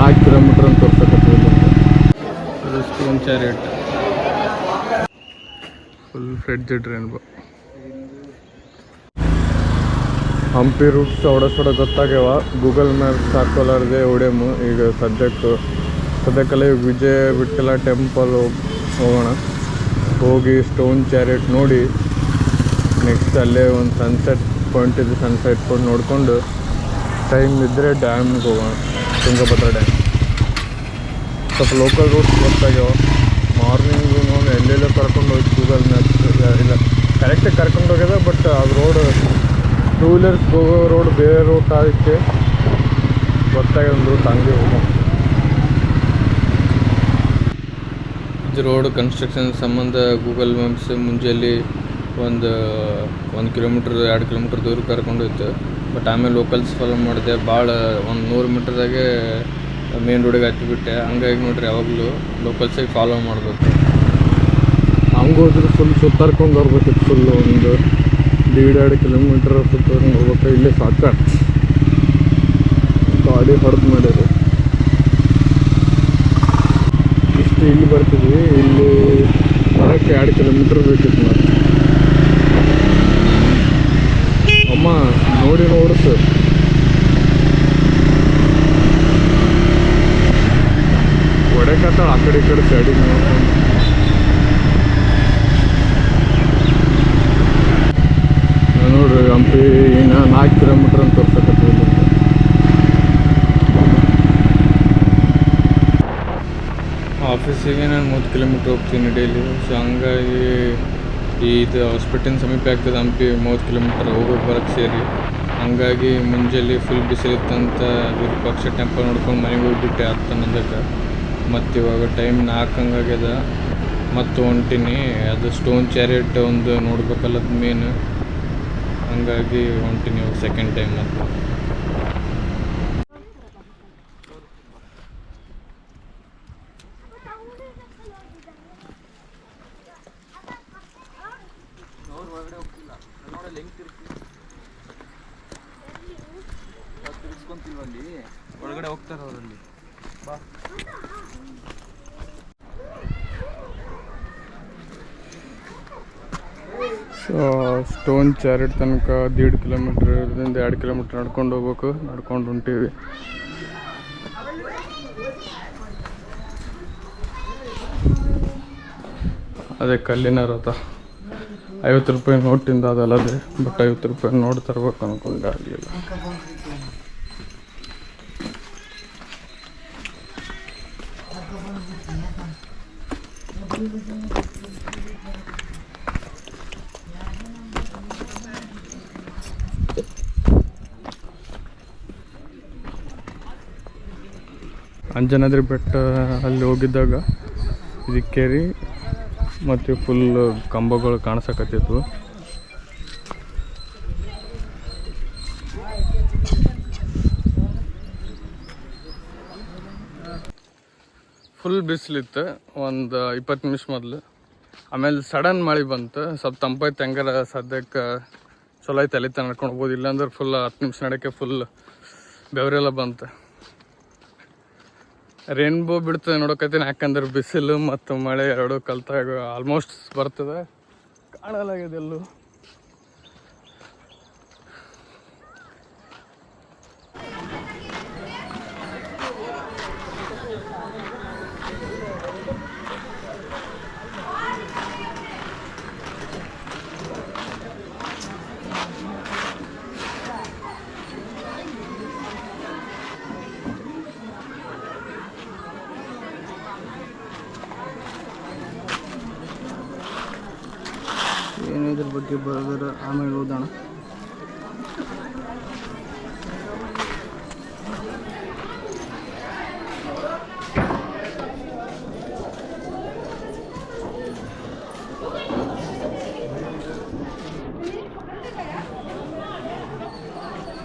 ನಾಲ್ಕು ಕಿಲೋಮೀಟ್ರ್ ಅಂತ ತೋರ್ಸಕತ್ತಿಲ್ಲ ಸ್ಟೋನ್ ಫುಲ್ ಫ್ರೆಡ್ ರೇನ್ಬೋ ಹಂಪಿ ರೂಟ್ಸ್ ಸೌಡ ಸೌಡ ಗೊತ್ತಾಗ್ಯಾವ. ಗೂಗಲ್ ಮ್ಯಾಪ್ಸ್ ಹಾಕೋಲಾರ್ದೆ ಹೊಡೆಮು ಈಗ ಸದ್ಯಕ್ಕೆ ಸದ್ಯಕ್ಕೆಲ್ಲ ಈಗ ವಿಜಯ ವಿಠಲ ಟೆಂಪಲ್ ಹೋಗೋಣ. ಹೋಗಿ ಸ್ಟೋನ್ ಚಾರಿಟ್ ನೋಡಿ. ನೆಕ್ಸ್ಟ್ ಅಲ್ಲೇ ಒಂದು ಸನ್ಸೆಟ್ ಪಾಯಿಂಟ್ ಇದೆ ಸನ್ಸೆಟ್ ಪಾಯಿಂಟ್ ನೋಡಿಕೊಂಡು. ಟೈಮ್ ಇದ್ದರೆ ಡ್ಯಾಮ್ಗೆ ಹೋಗೋಣ. ತುಂಗಭದ್ರಾ ಡ್ಯಾಮ್ ಸ್ವಲ್ಪ ಲೋಕಲ್ ರೂಟ್ಸ್ ಗೊತ್ತಾಗ್ಯಾವ. ಮಾರ್ನಿಂಗು ನಾನು ಎಲ್ಲೆಲ್ಲೋ ಕರ್ಕೊಂಡು ಹೋಗಿ ಗೂಗಲ್ ಮ್ಯಾಪ್ ಇಲ್ಲ ಕರೆಕ್ಟಾಗಿ ಕರ್ಕೊಂಡು ಹೋಗ್ಯದ ಬಟ್ ಅದು ರೋಡ್ ಟೂ ವೀಲರ್ಸ್ ಹೋಗೋ ರೋಡ್ ಬೇರೆ ರೂಟ್ ಆಗಿತ್ತು ಗೊತ್ತಾಗ್ಯದ ಒಂದು ರೂಟ್ ಹಂಗೆ ಹೋಗೋ. ಇದು ರೋಡ್ ಕನ್ಸ್ಟ್ರಕ್ಷನ್ ಸಂಬಂಧ ಗೂಗಲ್ ಮ್ಯಾಪ್ಸ್ ಮುಂಜಾನೆ ಒಂದು ಒಂದು ಕಿಲೋಮೀಟ್ರ್ ಎರಡು ಕಿಲೋಮೀಟ್ರ್ ದೂರ ಕರ್ಕೊಂಡು ಹೋಯ್ತು. ಬಟ್ ಆಮೇಲೆ ಲೋಕಲ್ಸ್ ಫಾಲೋ ಮಾಡಿದೆ ಭಾಳ ಒಂದು ನೂರು ಮೀಟ್ರ್ದಾಗೆ ಮೇನ್ ರೋಡಿಗೆ ಹತ್ತಿಬಿಟ್ಟೆ ಹಂಗಾಗಿ ನೋಡ್ರಿ ಯಾವಾಗಲೂ ಲೋಕಲ್ಸಿಗೆ ಫಾಲೋ ಮಾಡಬೇಕು. ಹಂಗೆ ಹೋದ್ರೆ ಫುಲ್ ಸುತ್ತಾರ್ಕೊಂಡು ಬರ್ಬೇಕಿತ್ತು ಫುಲ್ ಒಂದು ಎರಡು ಕಿಲೋಮೀಟ್ರ್ ಸುತ್ತಾರ್ಕೊಂಡು ಹೋಗ್ಬೇಕು. ಇಲ್ಲೇ ಸಾಕ. ಗಾಡಿ ಹೊಡೆದು ಮಾಡಿದ್ರು. ಇಷ್ಟು ಇಲ್ಲಿ ಬರ್ತಿದ್ವಿ. ಇಲ್ಲಿ ಬರೋಕ್ಕೆ ಎರಡು ಕಿಲೋಮೀಟ್ರ್ ಬೇಕಿತ್ತು ಮತ್ತೆ ನೋಡಿ ನೋಡ್ಸು ಹೊಡೆಕತ್ತಾಳ ಆ ಕಡೆ ಈ ಕಡೆ ಸೈಡಿಗೆ ನೋಡ್ಕೊಂಡು. ನೋಡ್ರಿ ಹಂಪಿ, ಇನ್ನು ನಾಲ್ಕು ಕಿಲೋಮೀಟ್ರ್ ಅಂತ ತೋರ್ಸಕತ್ತಿಲ್ಲ ಆಫೀಸಿಗೆ ನಾನು ಮೂವತ್ತು ಕಿಲೋಮೀಟ್ರ್ ಹೋಗ್ತೀನಿ ಡೈಲಿ. ಸೊ ಹಂಗಾಗಿ ಇದು ಹಾಸ್ಪಿಟಲ್ ಸಮೀಪ ಆಗ್ತದೆ ಹಂಪಿ ಮೂವತ್ತು ಕಿಲೋಮೀಟರ್ ಹೋಗೋಕೆ ಬರೋಕೆ ಸೇರಿ. ಹಂಗಾಗಿ ಮುಂಜಾನೆ ಫುಲ್ ಬಿಸಿಲಿತ್ತಂತ ವಿರೂಪಾಕ್ಷ ಟೆಂಪಲ್ ನೋಡ್ಕೊಂಡು ಮನೆಗೆ ಹೋಗ್ಬಿಟ್ಟೆ ಹತ್ತು ಹನ್ನೊಂದಕ್ಕೆ ಮತ್ತು ಇವಾಗ ಟೈಮ್ ನಾಲ್ಕು ಹಂಗಾಗ್ಯದ ಮತ್ತು ಹೊಂಟೀನಿ. ಅದು ಸ್ಟೋನ್ ಚಾರಿಯಟ್ ಒಂದು ನೋಡ್ಬೇಕಲ್ಲದ ಮೇನ್ ಹಂಗಾಗಿ ಹೊಂಟೀನಿ ಇವಾಗ ಸೆಕೆಂಡ್ ಟೈಮ್ ಮತ್ತು. ಒಳಗಡೆ ಹೋಗ್ತಾರ ಅವರಲ್ಲಿ. ಬಾ. ಸೊ ಸ್ಟೋನ್ ಚಾರಿಟ್ ತನಕ ದೀಡ್ ಕಿಲೋಮೀಟ್ರ್ ಇರೋದ್ರಿಂದ ಎರಡು ಕಿಲೋಮೀಟ್ರ್ ನಡ್ಕೊಂಡು ಹೋಗ್ಬೇಕು. ನಡ್ಕೊಂಡು ಹೊಂಟೀವಿ. ಅದೇ ಕಲ್ಲಿನ ರಥ. ಐವತ್ತು ರೂಪಾಯಿ ನೋಟಿಂದ ಅದಲ್ಲದೆ ಬಟ್ ಐವತ್ತು ರೂಪಾಯಿ ನೋಡಿ ತರ್ಬೇಕು ಅನ್ಕೊಂಡು ಆಗಲಿಲ್ಲ. ಅಂಜನಾದ್ರಿ ಬೆಟ್ಟ ಅಲ್ಲಿ ಹೋಗಿದ್ದಾಗ ಇದಕ್ಕೆ ರೀ ಮತ್ತು ಫುಲ್ ಕಂಬಗಳು ಕಾಣಿಸಕತ್ತಿತ್ತು. ಫುಲ್ ಬಿಸಿಲಿತ್ತು, ಒಂದು ಇಪ್ಪತ್ತು ನಿಮಿಷ ಮೊದಲು. ಆಮೇಲೆ ಸಡನ್ ಮಳೆ ಬಂತು, ಸ್ವಲ್ಪ ತಂಪೈತೆ ಹೆಂಗಾರ ಸದ್ಯಕ್ಕೆ ಚಲೋ ಐತೆ ಅಲ್ಲಿ ನಡ್ಕೊಂಡು ಹೋಗ್ಬೋದು. ಇಲ್ಲಾಂದ್ರೆ ಫುಲ್ ಹತ್ತು ನಿಮಿಷ ನಡೋಕ್ಕೆ ಫುಲ್ ಬೆವರೆಲ್ಲ ಬಂತು. ರೇನ್ಬೋ ಬಿಡ್ತದೆ ನೋಡಕತ್ತೀನಿ ಯಾಕಂದ್ರೆ ಬಿಸಿಲು ಮತ್ತು ಮಳೆ ಎರಡು ಕಲ್ತಾಗ ಆಲ್ಮೋಸ್ಟ್ ಬರ್ತದೆ. പൊട്ടിയ ബർഗർ ആ മെഴുതാണ്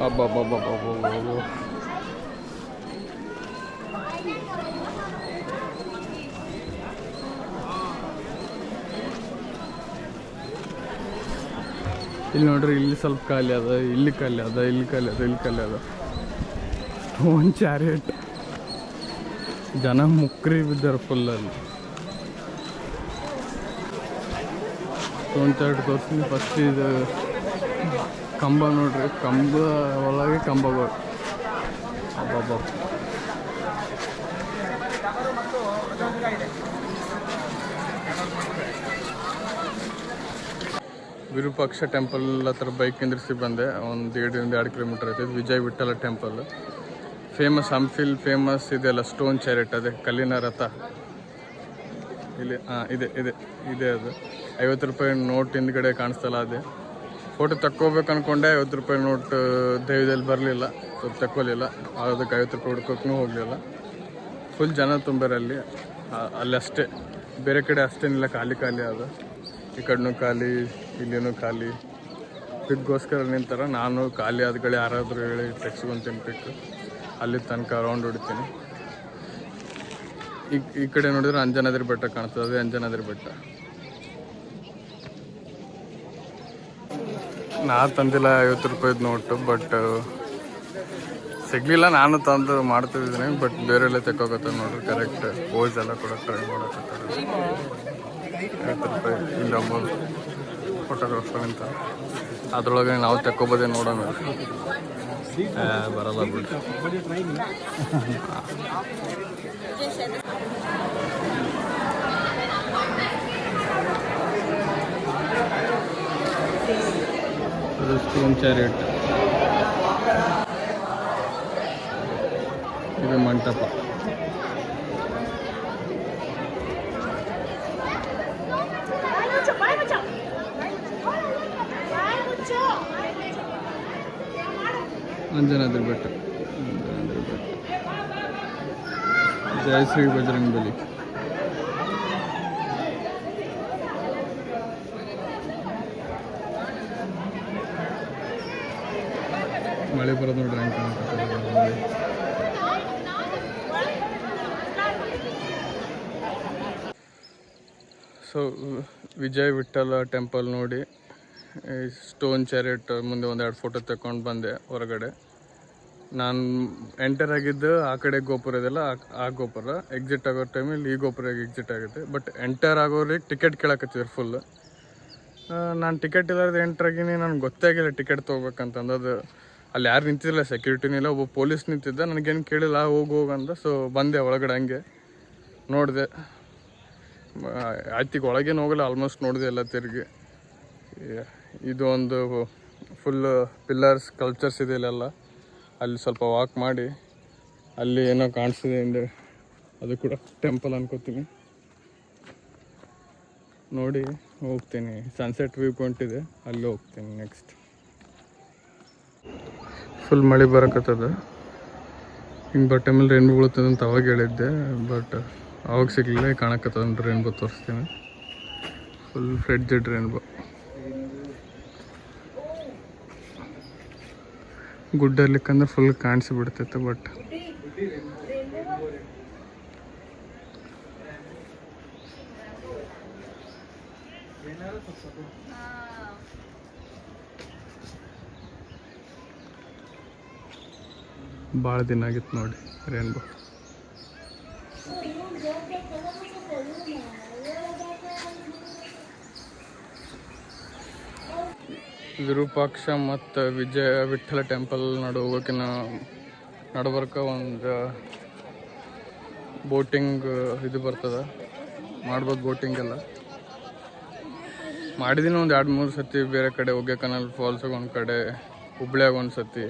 അബ്ബ അബ്ബ അബ്ബ അബ്ബ അബ്ബ ಇಲ್ಲಿ ನೋಡ್ರಿ, ಇಲ್ಲಿ ಸ್ವಲ್ಪ ಖಾಲಿ ಅದ, ಇಲ್ಲಿ ಖಾಲಿ ಅದ, ಇಲ್ಲಿ ಖಾಲಿ ಅದ, ಇಲ್ಲಿ ಖಾಲಿ ಅದ. ಸ್ಟೋನ್ ಚಾರಿಯಟ್ ಜನ ಮುಕ್ರಿ ಬಿದ್ದಾರೆ ಫುಲ್ಲಲ್ಲಿ ಒಂದೆರಡು ತೋರಿಸ್ತೀನಿ ಫಸ್ಟ್ ಇದು ಕಂಬ ನೋಡ್ರಿ, ಕಂಬ ಒಳಗೆ ಕಂಬಗಳು. ಅಬ್ಬಬ್ಬ ವಿರೂಪಾಕ್ಷ ಟೆಂಪಲ್ ಹತ್ರ ಬೈಕ್ ನಿಂದ್ರಿಸಿ ಬಂದೆ. ಒಂದು ಎರಡರಿಂದ ಎರಡು ಕಿಲೋಮೀಟರ್ ಐತೆ. ವಿಜಯ್ ವಿಠಲ ಟೆಂಪಲ್ ಫೇಮಸ್ ಹಂಫಿಲ್ ಫೇಮಸ್ ಇದೆಲ್ಲ ಸ್ಟೋನ್ ಚಾರಿಟ್ ಅದೇ. ಕಲ್ಲಿನ ರಥ. ಇಲ್ಲಿ ಹಾಂ ಇದೆ ಇದೆ ಇದೆ ಅದು. ಐವತ್ತು ರೂಪಾಯಿ ನೋಟ್ ಹಿಂದ್ಗಡೆ ಕಾಣಿಸ್ತಲ್ಲ ಅದೇ. ಫೋಟೋ ತಕ್ಕೋಬೇಕು ಅನ್ಕೊಂಡೆ. ಐವತ್ತು ರೂಪಾಯಿ ನೋಟ್ ದೈವದಲ್ಲಿ ಬರಲಿಲ್ಲ. ಸ್ವಲ್ಪ ತಕ್ಕೊಲಿಲ್ಲ. ಅದಕ್ಕೆ ಐವತ್ತು ರೂಪಾಯಿ ಹುಡ್ಕೋಕ್ಕೂ ಹೋಗಲಿಲ್ಲ. ಫುಲ್ ಜನ ತುಂಬಾರಲ್ಲಿ. ಅಲ್ಲಿ ಅಷ್ಟೇ. ಬೇರೆ ಕಡೆ ಅಷ್ಟೇನಿಲ್ಲ. ಖಾಲಿ ಖಾಲಿ ಅದ ಈ ಕಡೆನೂ ಖಾಲಿ, ಇಲ್ಲಿನೂ ಖಾಲಿ. ಪಿಕ್ಗೋಸ್ಕರ ನಿಂತಾರ. ನಾನು ಖಾಲಿ ಆದ್ಗಳು ಯಾರಾದರೂ ಹೇಳಿ ತೆಗ್ಸ್ಕೊಂತೀನಿ ಪಿಕ್ ಅಲ್ಲಿ ತನಕ ರೌಂಡ್ ಹೊಡಿತೀನಿ. ಈ ಈ ಕಡೆ ನೋಡಿದ್ರೆ ಅಂಜನಾದ್ರಿ ಬೆಟ್ಟ ಕಾಣ್ತದೆ. ಅದೇ ಅಂಜನಾದ್ರಿ ಬೆಟ್ಟ. ನಾ ತಂದಿಲ್ಲ ಐವತ್ತು ರೂಪಾಯಿದು ನೋಟು ಬಟ್ ಸಿಗ್ಲಿಲ್ಲ. ನಾನು ತಂದು ಮಾಡ್ತಿದ್ದೀನಿ ಬಟ್ ಬೇರೆಲ್ಲ ತೆಕ್ಕೋಕತ್ತ ನೋಡ್ರಿ ಕರೆಕ್ಟ್ ಪೋಸ್ ಎಲ್ಲ ಕೂಡ ಟ್ರೈ ಮಾಡಕತ್ತಾರೆ. ಐವತ್ತು ರೂಪಾಯಿ ಇಲ್ಲ ಮೂರು ಫೋಟೋಗ್ರಾಫರ್ ಅಂತ ಅದ್ರೊಳಗೆ ನಾವು ತಕ್ಕೋಬೋದೇ ನೋಡೋಣ. ಬರಲ್ಲ ಬಿಡಿ. ಸ್ಟೋನ್ ಇದು ಮಂಟಪ. ಅಂಜನಾದ್ರಿ ಬೆಟ್ಟ. ಅಂಜನಾದ್ರಿ ಬೆಟ್ಟ ಜಯ ಶ್ರೀ ಬಜರಂಗ್ ಬಲಿ. ಮಳೆ ಬರೋದು ನೋಡ್ರಿ ಹಂಗೆ ಸೊ ವಿಜಯ್ ವಿಠಲ ಟೆಂಪಲ್ ನೋಡಿ. ಸ್ಟೋನ್ ಚಾರಿಟ್ ಮುಂದೆ ಒಂದೆರಡು ಫೋಟೋ ತಗೊಂಡು ಬಂದೆ ಹೊರಗಡೆ. ನಾನು ಎಂಟರ್ ಆಗಿದ್ದು ಆ ಕಡೆ ಗೋಪುರ ಇದೆಲ್ಲ ಆ- ಗೋಪುರ. ಎಕ್ಸಿಟ್ ಆಗೋ ಟೈಮಲ್ಲಿ ಈ ಗೋಪುರಕ್ಕೆ ಎಕ್ಸಿಟ್ ಆಗುತ್ತೆ. ಬಟ್ ಎಂಟರ್ ಆಗೋರಿಗೆ ಟಿಕೆಟ್ ಕೇಳಕತ್ತಿದ್ರು ಫುಲ್ ನಾನು ಟಿಕೆಟ್ ಇಲ್ಲಾರ್ದು ಎಂಟರ್ ಆಗೀನಿ, ನನಗೆ ಗೊತ್ತೇ ಆಗಿಲ್ಲ ಟಿಕೆಟ್ ತೊಗೋಬೇಕಂತ ಅಲ್ಲಿ ಯಾರು ನಿಂತಿದ್ದಿಲ್ಲ ಸೆಕ್ಯೂರಿಟಿನೂ ಇಲ್ಲ, ಒಬ್ಬ ಪೊಲೀಸ್ ನಿಂತಿದ್ದ, ನನಗೇನು ಕೇಳಿಲ್ಲ ಹೋಗಿ ಹೋಗು ಅಂದ. ಸೊ ಬಂದೆ ಒಳಗಡೆ ಹಂಗೆ. ನೋಡಿದೆ. ಆಯ್ತಿಗೆ ಒಳಗೇನು ಹೋಗಲ್ಲ ಆಲ್ಮೋಸ್ಟ್ ನೋಡಿದೆ ಎಲ್ಲ ತಿರುಗಿ. ಇದು ಒಂದು ಫುಲ್ ಪಿಲ್ಲರ್ಸ್ ಕಲ್ಚರ್ಸ್ ಇದೆ ಇಲ್ಲೆಲ್ಲ. ಅಲ್ಲಿ ಸ್ವಲ್ಪ ವಾಕ್ ಮಾಡಿ, ಅಲ್ಲಿ ಏನೋ ಕಾಣಿಸ್ತಿದೆ ಅಂದೆ ಅದು ಕೂಡ ಟೆಂಪಲ್ ಅನ್ಕೋತೀನಿ. ನೋಡಿ, ಹೋಗ್ತೀನಿ. ಸನ್ಸೆಟ್ ವ್ಯೂ ಪಾಯಿಂಟ್ ಇದೆ, ಅಲ್ಲಿ ಹೋಗ್ತೀನಿ ನೆಕ್ಸ್ಟ್ ಫುಲ್ ಮಳೆ ಬರಕತ್ತದ. ಹಿಂಗೆ ಬಟ್ಟೆ ಮೇಲೆ ರೈನ್ಬೋ ಬೀಳುತ್ತದೆ ಅಂತ ಅವಾಗ ಹೇಳಿದ್ದೆ, ಬಟ್ ಅವಾಗ ಸಿಗಲಿಲ್ಲ ಕಾಣಕತ್ತದ ರೈನ್ಬೋ ತೋರಿಸ್ತೀನಿ. ಫುಲ್ ಫ್ರೆಡ್ಜೆಡ್ ರೈನ್ಬೋ ಗುಡ್ಡ ಇರ್ಲಿಕ್ಕಂದ್ರೆ ಫುಲ್ ಕಾಣಿಸಿ ಬಿಡ್ತೈತೆ ಬಟ್ ಭಾಳ ದಿನ ಆಗಿತ್ತು ನೋಡಿ ರೇನ್ಬೋ ವಿರೂಪಾಕ್ಷ ಮತ್ತು ವಿಜಯ ವಿಠಲ ಟೆಂಪಲ್ ನಡು ಹೋಗೋಕಿನ ನಡ್ಬರ್ಕ ಒಂದು ಬೋಟಿಂಗ್ ಇದು ಬರ್ತದೆ. ಮಾಡ್ಬೋದು ಬೋಟಿಂಗ್ ಎಲ್ಲ. ಮಾಡಿದ್ದೀನಿ ಒಂದು ಎರಡು ಮೂರು ಸತಿ, ಬೇರೆ ಕಡೆ ಹೋಗ್ಯಾಕನಲ್ಲಿ ಫಾಲ್ಸಾಗ ಒಂದು ಕಡೆ ಹುಬ್ಳ್ಯಾಗ ಒಂದು ಸತಿ.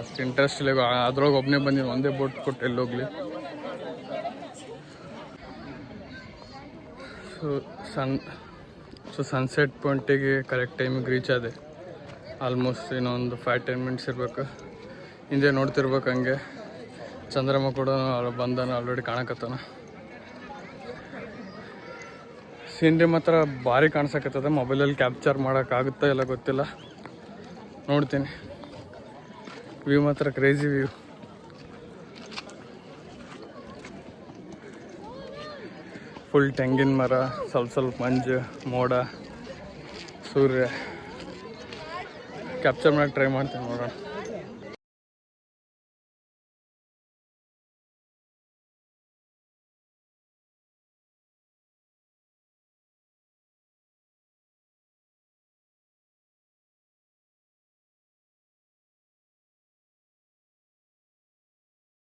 ಅಷ್ಟು ಇಂಟ್ರೆಸ್ಟ್ ಇಲ್ಲ. ಅದ್ರೊಳಗೆ ಒಬ್ಬನೇ ಬಂದಿನಿ, ಒಂದೇ ಬೋಟ್ ಕೊಟ್ಟು ಎಲ್ಲಿ ಹೋಗ್ಲಿ ಸೊ ಸನ್ ಸೊ ಸನ್ಸೆಟ್ ಪಾಯಿಂಟಿಗೆ ಕರೆಕ್ಟ್ ಟೈಮಿಗೆ ರೀಚ್ ಆದೆ. ಆಲ್ಮೋಸ್ಟ್ ಇನ್ನೊಂದು ಫೈವ್ ಟೆನ್ ಮಿನಿಟ್ಸ್ ಇರಬೇಕು. ಹಿಂದೆ ನೋಡ್ತಿರ್ಬೇಕು ಹಂಗೆ. ಚಂದ್ರಮ್ಮ ಕೂಡ ಬಂದಾನ ಆಲ್ರೆಡಿ ಕಾಣಕತ್ತಾನ. ಸೀನ್ರಿ ಮಾತ್ರ ಭಾರಿ ಕಾಣಿಸಕತ್ತದ. ಮೊಬೈಲಲ್ಲಿ ಕ್ಯಾಪ್ಚರ್ ಮಾಡೋಕ್ಕಾಗುತ್ತಾ ಇಲ್ಲ ಗೊತ್ತಿಲ್ಲ. ನೋಡ್ತೀನಿ. ವ್ಯೂ ಮಾತ್ರ ಕ್ರೇಜಿ ವ್ಯೂ ಫುಲ್ ತೆಂಗಿನ ಮರ ಸ್ವಲ್ಪ ಸ್ವಲ್ಪ ಮಂಜು ಮೋಡ ಸೂರ್ಯ. ಕ್ಯಾಪ್ಚರ್ ಮಾಡಕ್ಕೆ ಟ್ರೈ ಮಾಡ್ತೀನಿ ನೋಡೋಣ.